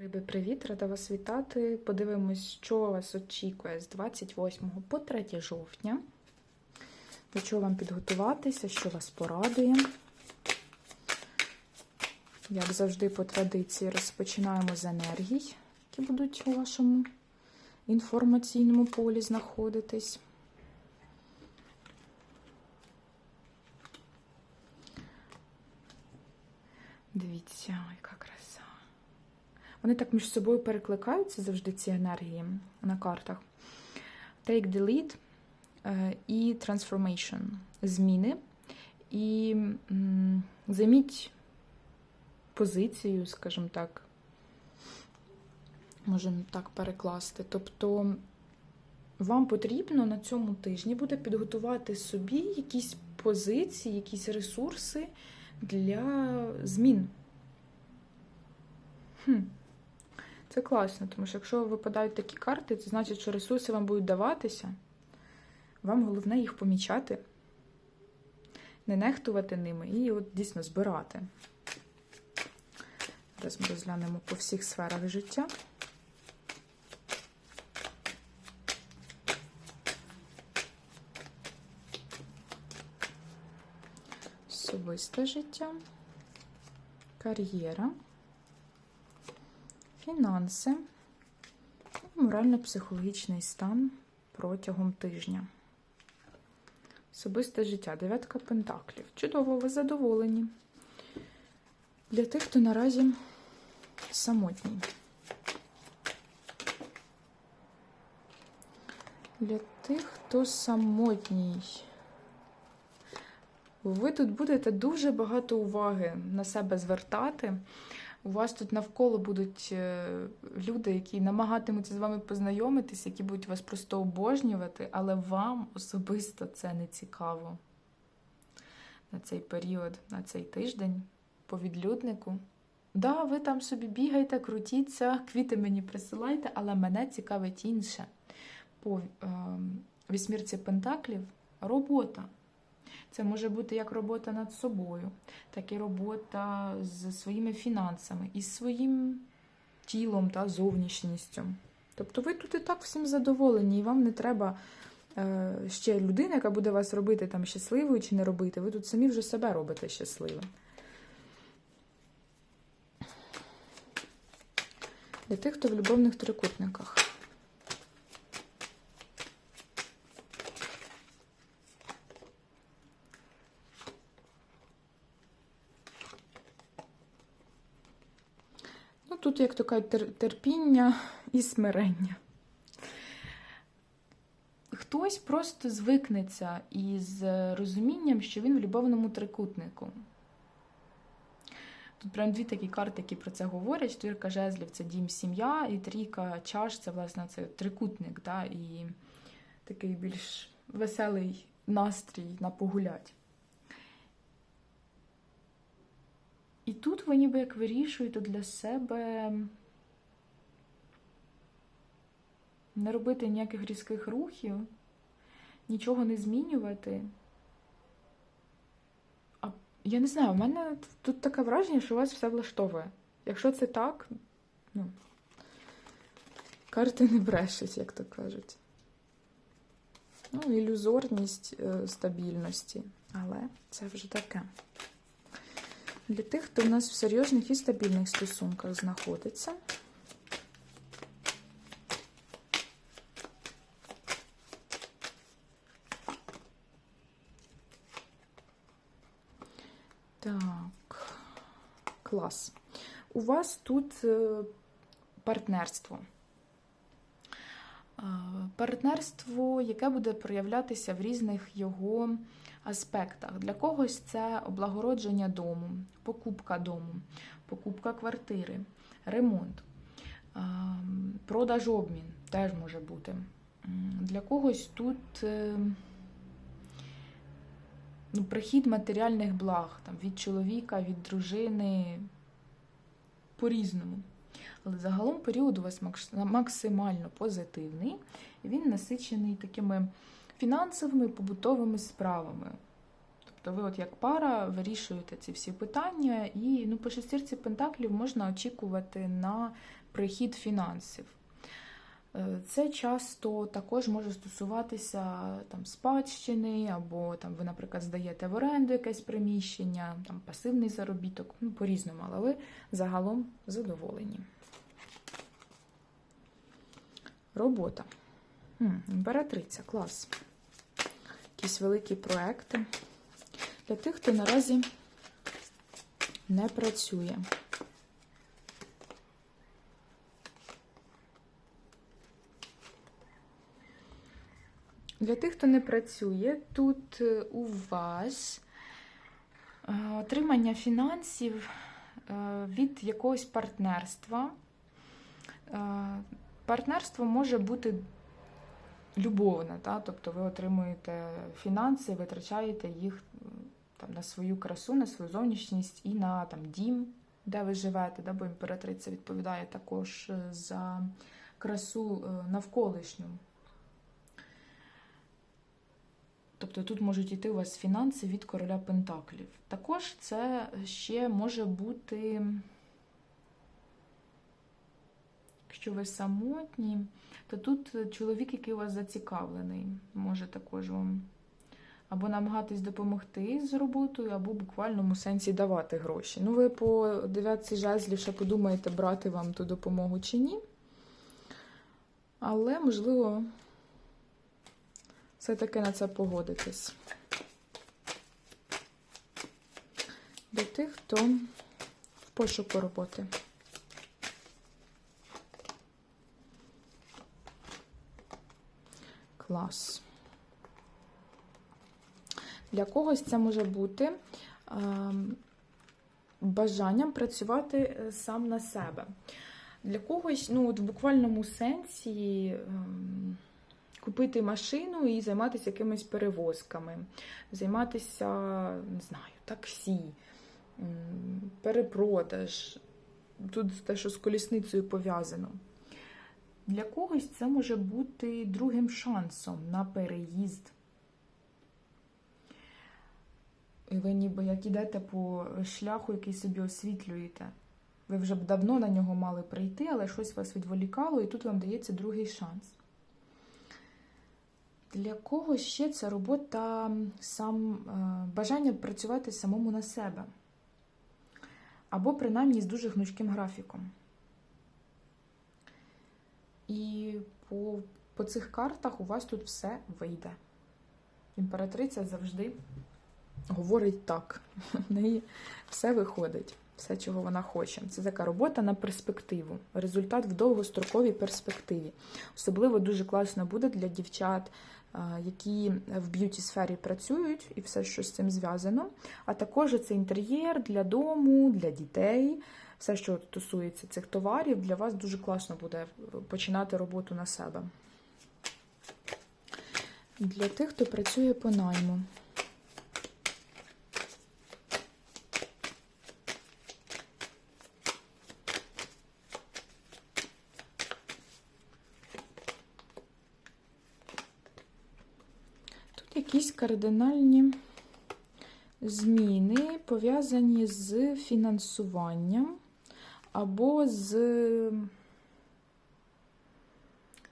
Риби, привіт! Рада вас вітати. Подивимось, що вас очікує з 28 по 3 жовтня. До чого вам підготуватися, що вас порадує. Як завжди, по традиції, розпочинаємо з енергій, які будуть у вашому інформаційному полі знаходитись. Дивіться, яка краса. Вони так між собою перекликаються завжди ці енергії на картах. Take the lead е, і transformation. Зміни. І займіть позицію, скажімо так. Можемо так перекласти. Тобто вам потрібно на цьому тижні буде підготувати собі якісь позиції, якісь ресурси для змін. Хм. Це класно, тому що якщо випадають такі карти, це значить, що ресурси вам будуть даватися. Вам головне їх помічати, не нехтувати ними і от дійсно збирати. Зараз ми розглянемо по всіх сферах життя. Особисте життя, кар'єра, фінанси, і морально-психологічний стан протягом тижня. Особисте життя, дев'ятка пентаклів. Чудово, ви задоволені. Для тих, хто наразі самотній. Для тих, хто самотній. Ви тут будете дуже багато уваги на себе звертати. У вас тут навколо будуть е, люди, які намагатимуться з вами познайомитись, які будуть вас просто обожнювати, але вам особисто це не цікаво. На цей період, на цей тиждень, по відлюднику. Да, ви там собі бігайте, крутіться, квіти мені присилайте, але мене цікавить інше. По е, вісьмірці Пентаклів робота. Це може бути як робота над собою, так і робота з своїми фінансами, і з своїм тілом та зовнішністю. Тобто ви тут і так всім задоволені, і вам не треба е, ще людина, яка буде вас робити там щасливою чи не робити. Ви тут самі вже себе робите щасливим. Для тих, хто в любовних трикутниках. Ну, тут, як то кажуть, терпіння і смирення. Хтось просто звикнеться із розумінням, що він в любовному трикутнику. Тут прям дві такі карти, які про це говорять. Четвірка жезлів це дім, сім'я, і трійка чаш це, власне, це трикутник, да, і такий більш веселий настрій на погулять. І тут ви ніби як вирішуєте для себе не робити ніяких різких рухів, нічого не змінювати. А я не знаю, у мене тут таке враження, що у вас все влаштовує. Якщо це так, ну, карти не брешуть, як то кажуть. Ну, ілюзорність е, стабільності, але це вже таке. Для тих, хто в нас в серйозних і стабільних стосунках знаходиться. Так, клас. У вас тут е, партнерство. Е, Партнерство, яке буде проявлятися в різних його аспектах. Для когось це облагородження дому, покупка дому, покупка квартири, ремонт, продаж обмін теж може бути. Для когось тут е, ну, прихід матеріальних благ там, від чоловіка, від дружини по-різному. Але загалом період у вас максимально позитивний, він насичений такими фінансовими побутовими справами. Тобто ви, от як пара, вирішуєте ці всі питання, і ну, по шестірці пентаклів можна очікувати на прихід фінансів. Е, Це часто також може стосуватися там, спадщини, або там, ви, наприклад, здаєте в оренду якесь приміщення, там, пасивний заробіток, ну, по-різному, але ви загалом задоволені. Робота. Імператриця, клас. Якісь великі проекти. Для тих, хто наразі не працює. Для тих, хто не працює, тут е, у вас е, отримання фінансів е, від якогось партнерства. Партнерство може бути любовне, та? тобто ви отримуєте фінанси, витрачаєте їх там, на свою красу, на свою зовнішність і на там, дім, де ви живете, да? бо імператриця відповідає також е, за красу е, навколишню. Тобто тут можуть йти у вас фінанси від короля Пентаклів. Також це ще може бути, якщо ви самотні, то тут чоловік, який у вас зацікавлений, може також вам або намагатись допомогти з роботою, або в буквальному сенсі давати гроші. Ну, ви по дев'ятці жезлів ще подумаєте, брати вам ту допомогу чи ні. Але, можливо, все-таки на це погодитись. Для тих, хто в пошуку роботи. Клас. Для когось це може бути ем, бажанням працювати е, сам на себе. Для когось, ну, от в буквальному сенсі. ем, купити машину і займатися якимись перевозками, займатися, не знаю, таксі, перепродаж. Тут те, що з колісницею пов'язано. Для когось це може бути другим шансом на переїзд. І ви ніби як ідете по шляху, який собі освітлюєте. Ви вже б давно на нього мали прийти, але щось вас відволікало, і тут вам дається другий шанс. Для кого ще це робота сам е, бажання працювати самому на себе, або принаймні з дуже гнучким графіком. І по, по цих картах у вас тут все вийде. Імператриця завжди говорить так. В неї все виходить, все, чого вона хоче. Це така робота на перспективу, результат в довгостроковій перспективі. Особливо дуже класно буде для дівчат, які в б'юті сфері працюють, і все, що з цим зв'язано. А також це інтер'єр для дому, для дітей. Все, що стосується цих товарів, для вас дуже класно буде починати роботу на себе. Для тих, хто працює по найму. Якісь кардинальні зміни пов'язані з фінансуванням або з,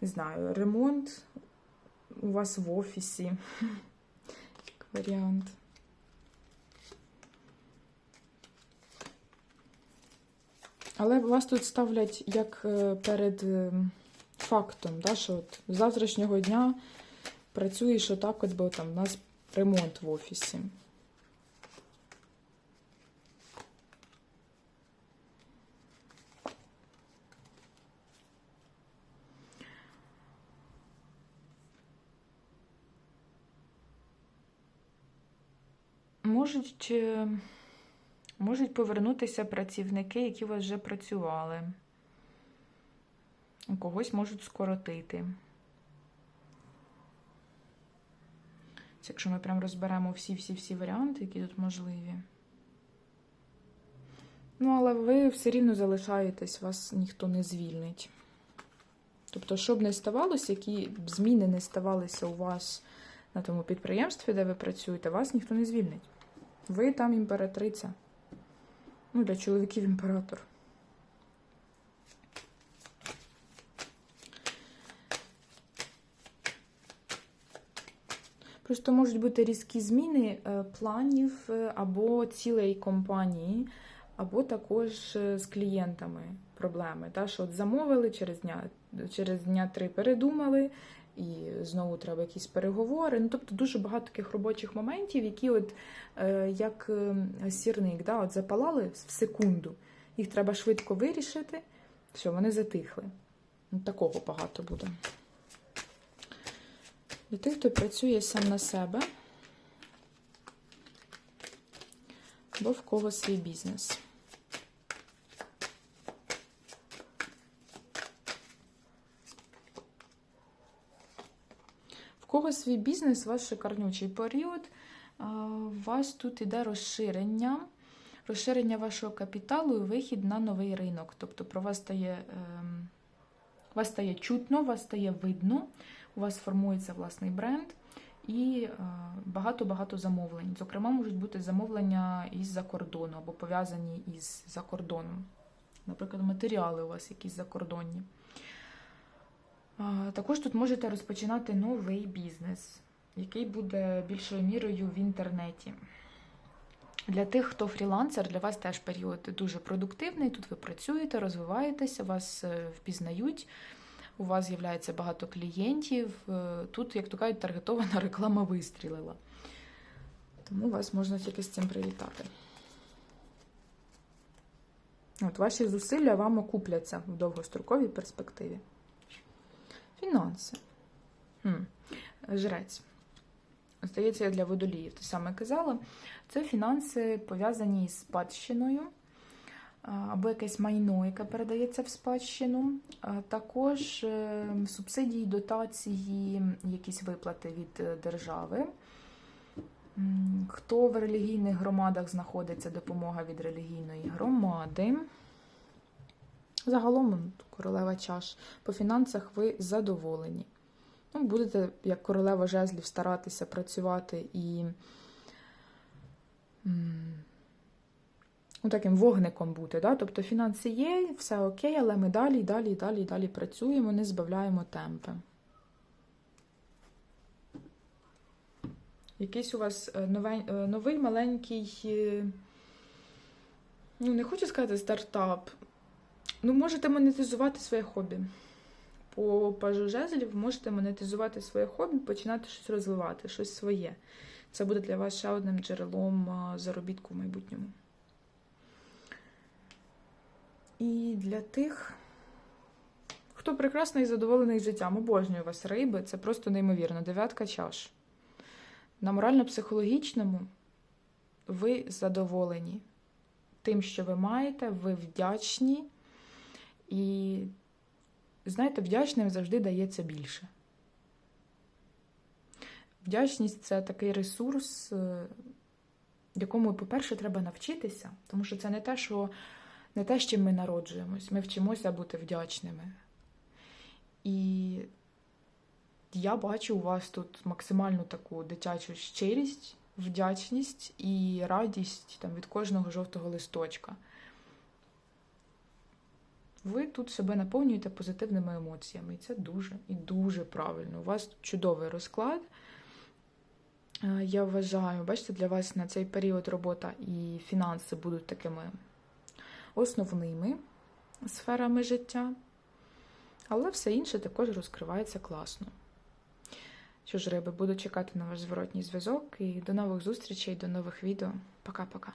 не знаю, ремонт у вас в офісі. Як варіант. Але вас тут ставлять як е, перед е, фактом, да, що от з завтрашнього дня працюєш отак, от, бо там у нас ремонт в офісі. Можуть, е, можуть повернутися працівники, які у вас вже працювали. Когось можуть скоротити. Це Якщо ми прям розберемо всі-всі-всі варіанти, які тут можливі. Ну, але ви все рівно залишаєтесь, вас ніхто не звільнить. Тобто, що б не ставалося, які б зміни не ставалися у вас на тому підприємстві, де ви працюєте, вас ніхто не звільнить. Ви там імператриця. Ну, для чоловіків імператор. Просто можуть бути різкі зміни е, планів е, або цілої компанії, або також е, з клієнтами проблеми. Та, що от замовили через дня, через дня три передумали, і знову треба якісь переговори. Ну, тобто дуже багато таких робочих моментів, які от е, як е, сірник, да, от запалали в секунду. Їх треба швидко вирішити. Все, вони затихли. Ну, Такого багато буде. Для тих, хто працює сам на себе, або в кого свій бізнес. В кого свій бізнес, у вас шикарнючий період. У вас тут іде розширення, розширення вашого капіталу і вихід на новий ринок. Тобто про вас стає, ем, вас стає чутно, вас стає видно, у вас формується власний бренд і е, багато-багато замовлень. Зокрема, можуть бути замовлення із-за кордону або пов'язані із за кордоном. Наприклад, матеріали у вас якісь закордонні. Також тут можете розпочинати новий бізнес, який буде більшою мірою в інтернеті. Для тих, хто фрілансер, для вас теж період дуже продуктивний. Тут ви працюєте, розвиваєтеся, вас е, впізнають, у вас з'являється багато клієнтів. Е, Тут, як то кажуть, таргетована реклама вистрілила. Тому вас можна тільки з цим привітати. От Ваші зусилля вам окупляться в довгостроковій перспективі. Фінанси. Хм. Жрець. Здається, для водоліїв, те саме казала. Це фінанси пов'язані із спадщиною, або якесь майно, яке передається в спадщину. Також е, субсидії, дотації, якісь виплати від е, держави. Хто в релігійних громадах знаходиться, допомога від релігійної громади. Загалом королева чаш. По фінансах ви задоволені. Ну, будете, як королева жезлів, старатися працювати і ну, таким вогником бути. Да? Тобто фінанси є, все окей, але ми далі, далі, далі, далі працюємо, не збавляємо темпи. Якийсь у вас е, новий, е, новий маленький, е, ну, не хочу сказати стартап. Ну, можете монетизувати своє хобі. По пажу жезлів можете монетизувати своє хобі, починати щось розвивати, щось своє. Це буде для вас ще одним джерелом заробітку в майбутньому. І для тих, хто прекрасно і задоволений життям, обожнюю вас риби, це просто неймовірно. Дев'ятка чаш. На морально-психологічному ви задоволені тим, що ви маєте, ви вдячні. І, знаєте, вдячним завжди дається більше. Вдячність це такий ресурс, е, якому, по-перше, треба навчитися, тому що це не те, що не те, з чим ми народжуємось. Ми вчимося бути вдячними. І я бачу у вас тут максимальну таку дитячу щирість, вдячність і радість там, від кожного жовтого листочка. Ви тут себе наповнюєте позитивними емоціями. І це дуже і дуже правильно. У вас чудовий розклад. Е, Я вважаю, бачите, для вас на цей період робота і фінанси будуть такими основними сферами життя. Але все інше також розкривається класно. Що ж, риби, буду чекати на ваш зворотній зв'язок і до нових зустрічей, до нових відео. Пока-пока.